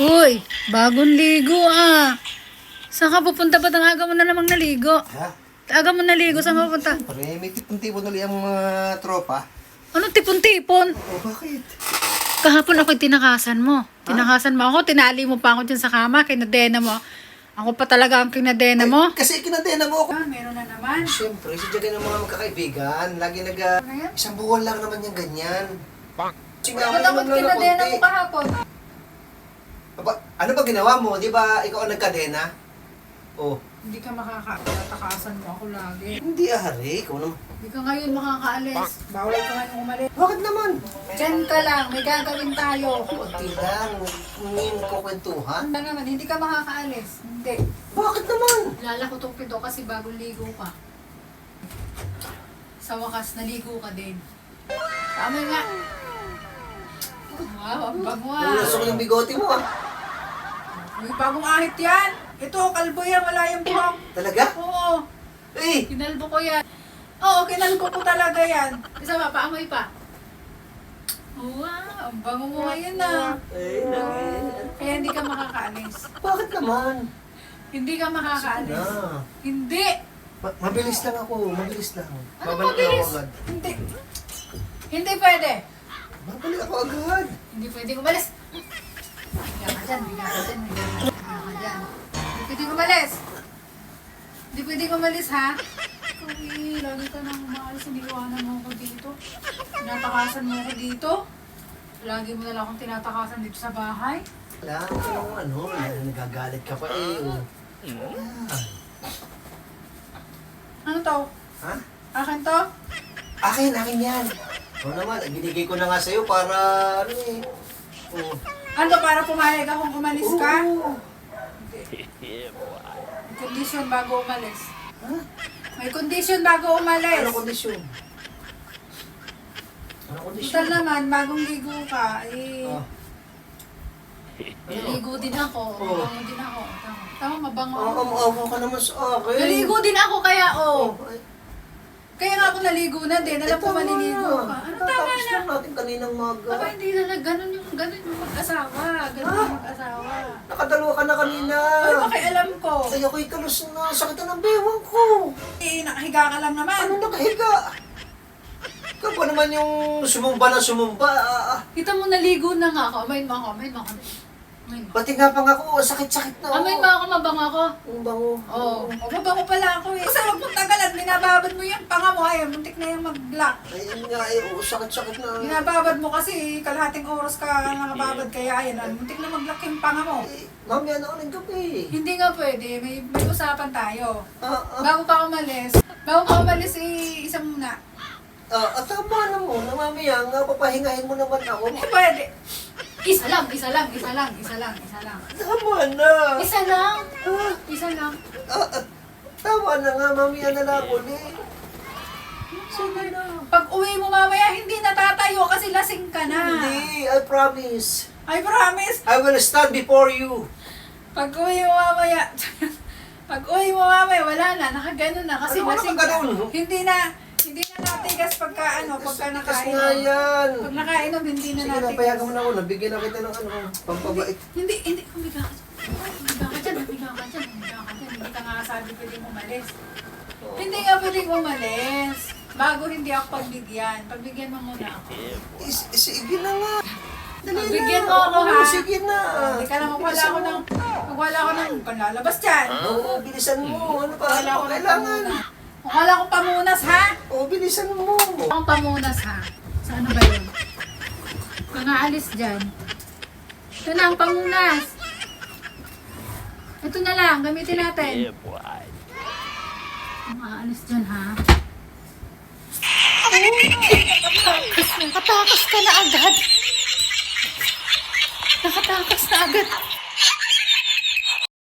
Uy, bagong ligo ah. Saan ka pupunta ba? Ang aga mo na namang naligo. Ha? Aga mo naligo, saan ka pupunta? Pare, may tipon-tipon ulit ang mga tropa. Anong tipon-tipon? O bakit? Kahapon ako'y tinakasan mo. Tinakasan mo ako, tinali mo pa ako dyan sa kama, kinadena mo. Ako pa talaga ang kinadena mo. Kasi kinadena mo ako. Ah, meron na naman. Siyempre, sa dyan ng mga magkakaibigan. Lagi nag... ah, Ano yan? isang buwan lang naman yung ganyan. Sige, Ba't ako kinadena mo kahapon? Aba, ano ba ginawa mo? Di ba ikaw ang nagkadena? Oh. Hindi ka makakatakasan mo ako lagi. Hindi ah, hari. Ikaw naman. Hindi ka ngayon makakaalis. Bawal ka ngayon umalis. Bakit naman? Diyan ka lang, may gagawin tayo. Kunti lang. Hindi nagkukwentuhan. Ano naman, hindi ka makakaalis. Hindi. Bakit naman? Lala ko tong pito kasi bagong ligo ka. Sa wakas, naligo ka din. Tama nga. Wow, ang bango ah. Nalusok yung bigote mo ah. May bagong ahit yan. Ito, kalbo yan, wala yung buhok. Talaga? Oo, Eh! kinalbo ko yan. Oo, kinalbo ko talaga yan. Isa pa, paamoy pa. Wow, ang bango mo ngayon ah. Eh, eh. Kaya hindi ka makakaalis. Bakit naman? Hindi ka makakaalis. Na. Hindi. Ma- mabilis lang ako, mabilis lang. Ano Babalik mabilis? ako agad. Hindi. Hindi pwede. Babalik ako agad. Hindi pwede umalis. Higa ka dyan, higa ka dyan, ka dyan. Hindi pwede umalis. Hindi pwede umalis, ha? Uy, lagi ka nang umaalis, hindi iwanan mo ako dito. Tinatakasan mo ako dito. Lagi mo na lang akong tinatakasan dito sa bahay. Wala ano, na- nagagalit ka pa eh. oh. Ah. Ano to? Ha? Akin to? Akin, akin yan. Oo naman, binigay ko na nga sa'yo para ano eh. Oh. Ano para pumayag akong umalis ka? Oo. Condition bago umalis. Ha? May condition bago umalis. Ano kondisyon? Ano kondisyon? Total naman, bagong ligo ka, eh. Ah. Naligo din ako. Oo. Mabango din ako. Tama, Tama mabango Oo, ako. maawa ka naman sa akin. Naligo din ako kaya, oh. Oh, ay, Kaya nga ako naligo na din. Alam ko maliligo na. ka. Ano tama Tatapos na? lang natin kaninang maga. Aba, hindi na. Ganun yung, ganun yung mag-asawa. Ganun yung mag-asawa. Nakadalawa ka na kanina. Ay, pakialam ko. Ay, ako'y kalus na. Sakit na ng bewang ko. Eh, nakahiga ka lang naman. Ano nakahiga? Ikaw pa naman yung sumumba na sumumba. Ah, ah. Kita mo naligo na nga ako. Amayin mo ako, amayin mo ako. Amayin mo. Pati nga pang ako, sakit-sakit na ako. Amayin mo ako, mabango ako. Ang bango. Oo. Oh, mabango pala ako eh. Kasi binababad mo yung panga mo. Ay, muntik na yung mag-block. Ayun nga eh, oo, sakit-sakit na. Binababad mo kasi kalahating oras ka nakababad kaya ayan, ah, muntik na mag-block yung panga mo. Eh, mamaya na ako ng gabi. Hindi nga pwede, may, may usapan tayo. Ah, ah, Bago ka umalis, bago ka umalis, eh, isa muna. ah, ah, tama na mo. Na mamaya nga, papahingahin mo naman ako. Hindi pwede. Isa lang, isa lang, isa lang, isa lang, isa lang. Tama na. Isa lang, Ah, isa lang. ah, ah, tama na nga, mamaya na lang ulit. Sige na. Pag uwi mo mamaya, hindi natatayo kasi lasing ka na. Hindi, I promise. I promise, I will stand before you. pag uwi mo mamaya, pag uwi mo mamaya, wala na, nakaganon na kasi Ano ka lasing ka. nakaganon? Hindi na, hindi na natigas pagka ano, pagka nakainom. nga yan. Pag nakainom, hindi na Sige na, natigas. payagan mo na ako. Nabigyan na kita ng ano, pampabait. Hindi, hindi, ka. Humiga ka dyan, humiga ka ka dyan. Hindi ka nga sabi pwedeng umalis. Hindi nga pwedeng umalis. Bago hindi ako pagbigyan. Pagbigyan mo muna ako. Is, sige na nga. Dali Pagbigyan na. mo ako, ha? Oo, Sige na. Hindi ka naman wala ako ng, pag wala ako ng, kung lalabas dyan. Oo, bilisan mo. Ano pa? Wala Ano ako pa ng kailangan? pamunas. Kung wala akong pamunas, ha? Oo, bilisan mo. Wala akong pamunas, ha? Sa ano ba yun? Kung aalis dyan. Ito na ang pamunas. Lang, gamitin natin. Kung aalis dyan, ha? Nakatakas na. Nakatakas ka na agad. Nakatakas na agad.